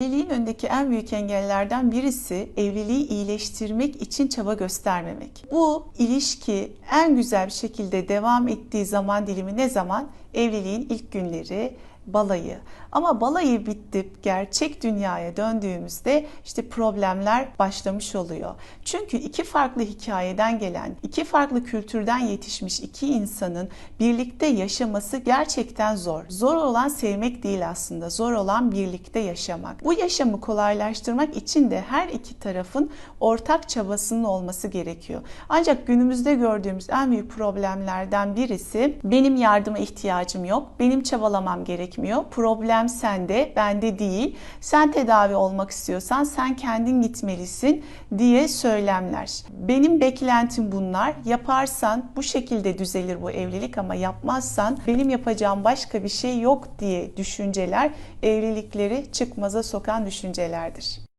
Evliliğin önündeki en büyük engellerden birisi evliliği iyileştirmek için çaba göstermemek. Bu ilişki en güzel bir şekilde devam ettiği zaman dilimi ne zaman? Evliliğin ilk günleri, balayı. Ama balayı bitip gerçek dünyaya döndüğümüzde işte problemler başlamış oluyor. Çünkü iki farklı hikayeden gelen, iki farklı kültürden yetişmiş iki insanın birlikte yaşaması gerçekten zor. Zor olan sevmek değil aslında. Zor olan birlikte yaşamak. Bu yaşamı kolaylaştırmak için de her iki tarafın ortak çabasının olması gerekiyor. Ancak günümüzde gördüğümüz en büyük problemlerden birisi benim yardıma ihtiyacım yok. Benim çabalamam gerekmiyor. Problem sende, bende değil. Sen tedavi olmak istiyorsan sen kendin gitmelisin diye söylemler. Benim beklentim bunlar. Yaparsan bu şekilde düzelir bu evlilik ama yapmazsan benim yapacağım başka bir şey yok diye düşünceler evlilikleri çıkmaza sokan düşüncelerdir.